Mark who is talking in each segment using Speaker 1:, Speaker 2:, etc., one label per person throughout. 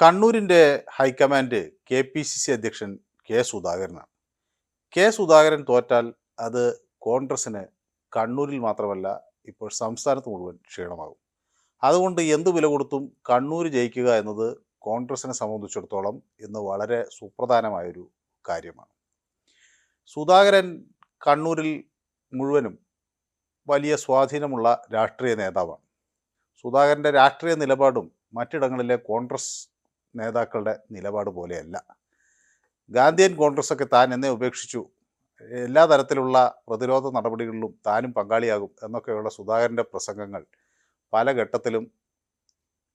Speaker 1: കണ്ണൂരിന്റെ high command K P C C അധ്യക്ഷൻ K സുധാകരനാണ്. K Sudhakaran തോറ്റാൽ അത് കോൺഗ്രസ്സിന് കണ്ണൂരിൽ മാത്രമല്ല ഇപ്പോൾ സംസ്ഥാനത്ത് മുഴുവൻ ക്ഷീണമാകും. അതുകൊണ്ട് എന്ത് വില കൊടുത്തും കണ്ണൂർ ജയിക്കുക എന്നത് കോൺഗ്രസിനെ സംബന്ധിച്ചിടത്തോളം ഇന്ന് വളരെ സുപ്രധാനമായൊരു കാര്യമാണ്. സുധാകരൻ കണ്ണൂരിൽ മുഴുവനും വലിയ സ്വാധീനമുള്ള രാഷ്ട്രീയ നേതാവാണ്. സുധാകരന്റെ രാഷ്ട്രീയ നിലപാടും മറ്റിടങ്ങളിലെ കോൺഗ്രസ് നേതാക്കളുടെ നിലപാട് പോലെയല്ല. ഗാന്ധിയൻ കോൺഗ്രസ്സൊക്കെ താൻ എന്നെ ഉപേക്ഷിച്ചു. എല്ലാ തരത്തിലുള്ള പ്രതിരോധ നടപടികളിലും താനും പങ്കാളിയാകും എന്നൊക്കെയുള്ള സുധാകരന്റെ പ്രസംഗങ്ങൾ പല ഘട്ടത്തിലും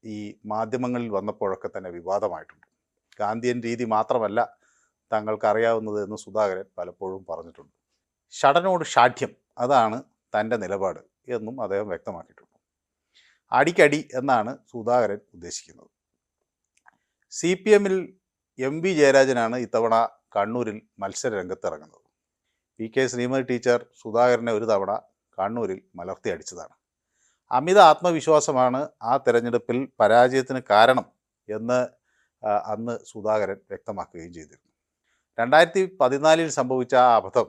Speaker 1: ഈ മാധ്യമങ്ങളിൽ വന്നപ്പോഴൊക്കെ തന്നെ വിവാദമായിട്ടുണ്ട്. ഗാന്ധിയൻ രീതി മാത്രമല്ല തങ്ങൾക്കറിയാവുന്നത് എന്ന് സുധാകരൻ പലപ്പോഴും പറഞ്ഞിട്ടുണ്ട്. ഷടനോട് ഷാഠ്യം അതാണ് തന്റെ നിലപാട് എന്നും അദ്ദേഹം വ്യക്തമാക്കിയിട്ടുണ്ട്. അടിക്കടി എന്നാണ് സുധാകരൻ ഉദ്ദേശിക്കുന്നത്. സി പി എമ്മിൽ എം വി ജയരാജനാണ് ഇത്തവണ കണ്ണൂരിൽ മത്സര രംഗത്തിറങ്ങുന്നത് പി കെ ശ്രീമതി ടീച്ചർ സുധാകരനെ ഒരു തവണ കണ്ണൂരിൽ മലർത്തി അടിച്ചതാണ്. അമിത ആത്മവിശ്വാസമാണ് ആ തെരഞ്ഞെടുപ്പിൽ പരാജയത്തിന് കാരണം എന്ന് അന്ന് സുധാകരൻ വ്യക്തമാക്കുകയും ചെയ്തിരുന്നു. രണ്ടായിരത്തി പതിനാലിൽ സംഭവിച്ച ആ അബദ്ധം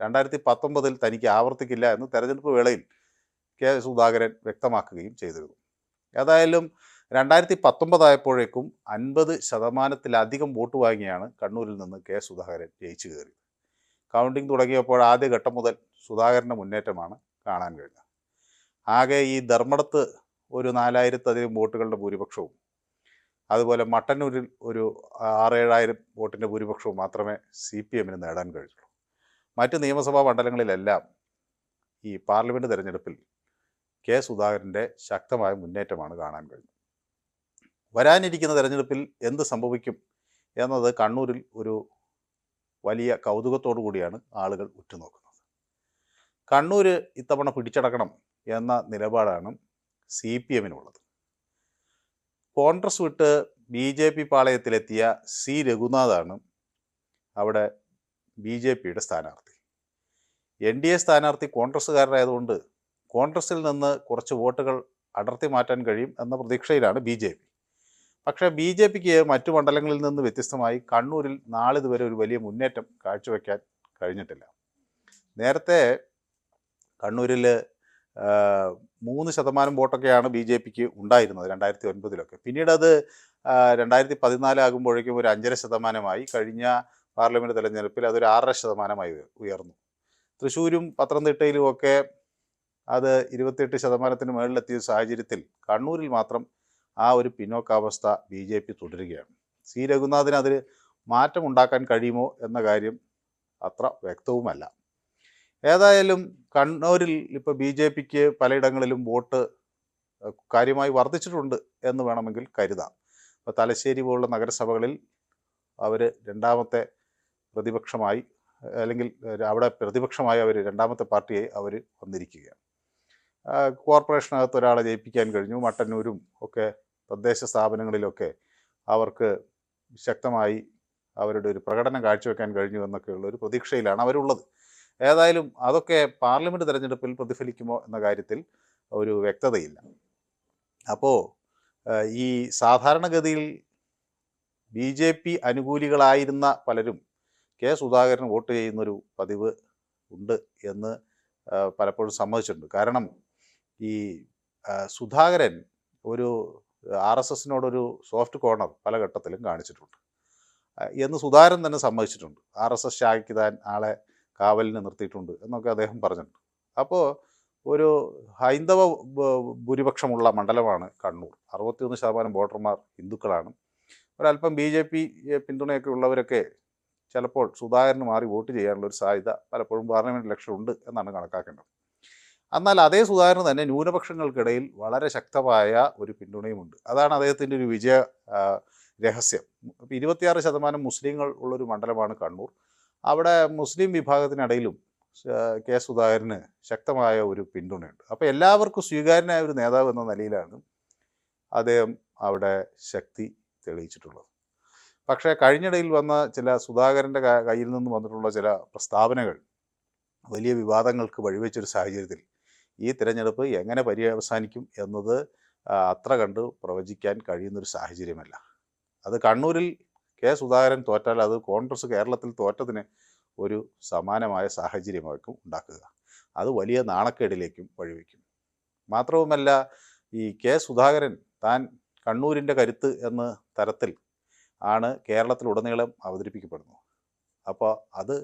Speaker 1: രണ്ടായിരത്തി പത്തൊമ്പതിൽ തനിക്ക് ആവർത്തിക്കില്ല എന്ന് തെരഞ്ഞെടുപ്പ് വേളയിൽ കെ സുധാകരൻ വ്യക്തമാക്കുകയും ചെയ്തിരുന്നു. ഏതായാലും രണ്ടായിരത്തി പത്തൊമ്പതായപ്പോഴേക്കും അൻപത് ശതമാനത്തിലധികം വോട്ട് വാങ്ങിയാണ് കണ്ണൂരിൽ നിന്ന് കെ സുധാകരൻ ജയിച്ചു കയറിയത്. കൗണ്ടിംഗ് തുടങ്ങിയപ്പോൾ ആദ്യ ഘട്ടം മുതൽ സുധാകരന്റെ മുന്നേറ്റമാണ് കാണാൻ കഴിഞ്ഞത്. ആകെ ഈ ധർമ്മടത്ത് ഒരു നാലായിരത്തധികം വോട്ടുകളുടെ ഭൂരിപക്ഷവും അതുപോലെ മട്ടന്നൂരിൽ ഒരു ആറേഴായിരം വോട്ടിന്റെ ഭൂരിപക്ഷവും മാത്രമേ സി പി എമ്മിന് നേടാൻ കഴിഞ്ഞുള്ളൂ. മറ്റ് നിയമസഭാ മണ്ഡലങ്ങളിലെല്ലാം ഈ പാർലമെന്റ് തിരഞ്ഞെടുപ്പിൽ കെ സുധാകരന്റെ ശക്തമായ മുന്നേറ്റമാണ് കാണാൻ കഴിഞ്ഞത്. വരാനിരിക്കുന്ന തെരഞ്ഞെടുപ്പിൽ എന്ത് സംഭവിക്കും എന്നത് കണ്ണൂരിൽ ഒരു വലിയ കൗതുകത്തോടു കൂടിയാണ് ആളുകൾ ഉറ്റുനോക്കുന്നത്. കണ്ണൂർ ഇത്തവണ പിടിച്ചടക്കണം എന്ന നിലപാടാണ് സി പി എമ്മിനുള്ളത്. കോൺഗ്രസ് വിട്ട് ബി ജെ പി പാളയത്തിലെത്തിയ സി രഘുനാഥാണ് അവിടെ ബി ജെ പിയുടെ സ്ഥാനാർത്ഥി. എൻ ഡി എ സ്ഥാനാർത്ഥി കോൺഗ്രസ്സുകാരനായതുകൊണ്ട് കോൺഗ്രസിൽ നിന്ന് കുറച്ച് വോട്ടുകൾ അടർത്തി മാറ്റാൻ കഴിയും എന്ന പ്രതീക്ഷയിലാണ് ബി ജെ പി. പക്ഷേ ബി ജെ പിക്ക് മറ്റു മണ്ഡലങ്ങളിൽ നിന്ന് വ്യത്യസ്തമായി കണ്ണൂരിൽ നാളിതുവരെ ഒരു വലിയ മുന്നേറ്റം കാഴ്ചവെക്കാൻ കഴിഞ്ഞിട്ടില്ല. നേരത്തെ കണ്ണൂരിൽ മൂന്ന് ശതമാനം വോട്ടൊക്കെയാണ് ബി ജെ പിക്ക് ഉണ്ടായിരുന്നത് രണ്ടായിരത്തി ഒൻപതിലൊക്കെ പിന്നീട് അത് രണ്ടായിരത്തി പതിനാലാകുമ്പോഴേക്കും ഒരു അഞ്ചര ശതമാനമായി. കഴിഞ്ഞ പാർലമെന്റ് തെരഞ്ഞെടുപ്പിൽ അതൊരു ആറര ശതമാനമായി ഉയർന്നു. തൃശ്ശൂരും പത്തനംതിട്ടയിലുമൊക്കെ അത് ഇരുപത്തിയെട്ട് ശതമാനത്തിന് മുകളിലെത്തിയ സാഹചര്യത്തിൽ കണ്ണൂരിൽ മാത്രം ആ ഒരു പിന്നോക്കാവസ്ഥ ബി ജെ പി തുടരുകയാണ്. സി രഘുനാഥിന് അതിൽ മാറ്റമുണ്ടാക്കാൻ കഴിയുമോ എന്ന കാര്യം അത്ര വ്യക്തവുമല്ല. ഏതായാലും കണ്ണൂരിൽ ഇപ്പോൾ ബി ജെ പിക്ക് പലയിടങ്ങളിലും വോട്ട് കാര്യമായി വർദ്ധിച്ചിട്ടുണ്ട് എന്ന് വേണമെങ്കിൽ കരുതാം. ഇപ്പോൾ തലശ്ശേരി പോലുള്ള നഗരസഭകളിൽ അവർ രണ്ടാമത്തെ പ്രതിപക്ഷമായി അല്ലെങ്കിൽ അവിടെ പ്രതിപക്ഷമായി അവർ രണ്ടാമത്തെ പാർട്ടിയായി അവർ വന്നിരിക്കുകയാണ്. കോർപ്പറേഷനകത്ത് ഒരാളെ ജയിപ്പിക്കാൻ കഴിഞ്ഞു മട്ടന്നൂരും ഒക്കെ തദ്ദേശ സ്ഥാപനങ്ങളിലൊക്കെ അവർക്ക് ശക്തമായി അവരുടെ ഒരു പ്രകടനം കാഴ്ചവെക്കാൻ കഴിഞ്ഞു എന്നൊക്കെയുള്ള ഒരു പ്രതീക്ഷയിലാണ് അവരുള്ളത്. ഏതായാലും അതൊക്കെ പാർലമെന്റ് തിരഞ്ഞെടുപ്പിൽ പ്രതിഫലിക്കുമോ എന്ന കാര്യത്തിൽ ഒരു വ്യക്തതയില്ല. അപ്പോൾ ഈ സാധാരണഗതിയിൽ ബി ജെ പി അനുകൂലികളായിരുന്ന പലരും കെ സുധാകരൻ വോട്ട് ചെയ്യുന്നൊരു പതിവ് ഉണ്ട് എന്ന് പലപ്പോഴും സമ്മതിച്ചിട്ടുണ്ട്. കാരണം ഈ സുധാകരൻ ഒരു ആർ എസ് എസിനോടൊരു സോഫ്റ്റ് കോർണർ പല ഘട്ടത്തിലും കാണിച്ചിട്ടുണ്ട്. എന്ന് സുധാരൻ തന്നെ സമ്മതിച്ചിട്ടുണ്ട്. ആർ എസ് എസ് ശാഖയ്ക്ക് താൻ ആളെ കാവലിന് നിർത്തിയിട്ടുണ്ട് എന്നൊക്കെ അദ്ദേഹം പറഞ്ഞിട്ടുണ്ട്. അപ്പോൾ ഒരു ഹൈന്ദവ ഭൂരിപക്ഷമുള്ള മണ്ഡലമാണ് കണ്ണൂർ. അറുപത്തിയൊന്ന് ശതമാനം വോട്ടർമാർ ഹിന്ദുക്കളാണ്. ഒരല്പം ബി ജെ പി പിന്തുണയൊക്കെ ഉള്ളവരൊക്കെ ചിലപ്പോൾ സുധാകരന് മാറി വോട്ട് ചെയ്യാനുള്ള ഒരു സാധ്യത പലപ്പോഴും പാർലമെന്റ് ഇലക്ഷൻ ഉണ്ട് എന്നാണ് കണക്കാക്കേണ്ടത്. എന്നാൽ അതേ സുധാകരന് തന്നെ ന്യൂനപക്ഷങ്ങൾക്കിടയിൽ വളരെ ശക്തമായ ഒരു പിന്തുണയുമുണ്ട്. അതാണ് അദ്ദേഹത്തിന്റെ ഒരു വിജയ രഹസ്യം. ഇപ്പം ഇരുപത്തിയാറ് ശതമാനം മുസ്ലിങ്ങൾ ഉള്ളൊരു മണ്ഡലമാണ് കണ്ണൂർ. അവിടെ മുസ്ലിം വിഭാഗത്തിനിടയിലും കെ സുധാകരന് ശക്തമായ ഒരു പിന്തുണയുണ്ട്. അപ്പോൾ എല്ലാവർക്കും സ്വീകാര്യനായ ഒരു നേതാവ് എന്ന നിലയിലാണ് അദ്ദേഹം അവിടെ ശക്തി തെളിയിച്ചിട്ടുള്ളത്. പക്ഷേ കഴിഞ്ഞിടയിൽ വന്ന ചില സുധാകരന്റെ കയ്യിൽ നിന്ന് വന്നിട്ടുള്ള ചില പ്രസ്താവനകൾ വലിയ വിവാദങ്ങൾക്ക് വഴിവെച്ചൊരു സാഹചര്യത്തിൽ ഈ തിരഞ്ഞെടുപ്പ് എങ്ങനെ പര്യവസാനിക്കും എന്നത് അത്ര കണ്ട് പ്രവചിക്കാൻ കഴിയുന്നൊരു സാഹചര്യമല്ല. അത് കണ്ണൂരിൽ കെ. സുധാകരൻ തോറ്റാൽ അത് കോൺഗ്രസ് കേരളത്തിൽ തോറ്റതിന് ഒരു സമാനമായ സാഹചര്യമായിരിക്കും ഉണ്ടാക്കുക. അത് വലിയ നാണക്കേടിലേക്കും വഴിവെക്കും. മാത്രവുമല്ല ഈ കെ. സുധാകരൻ താൻ കണ്ണൂരിന്റെ കരുത്ത് എന്ന തരത്തിൽ ആണ് കേരളത്തിലുടനീളം അവതരിപ്പിക്കപ്പെടുന്നത്. അപ്പോൾ അത്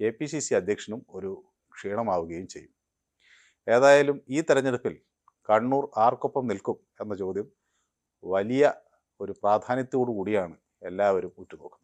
Speaker 1: കെ. പി. സി. സി അധ്യക്ഷനും ഒരു ക്ഷീണമാവുകയും ചെയ്യും. ഏതായാലും ഈ തെരഞ്ഞെടുപ്പിൽ കണ്ണൂർ ആർക്കൊപ്പം നിൽക്കും എന്ന ചോദ്യം വലിയ ഒരു പ്രാധാന്യത്തോടു കൂടിയാണ് എല്ലാവരും ഉറ്റുനോക്കുന്നത്.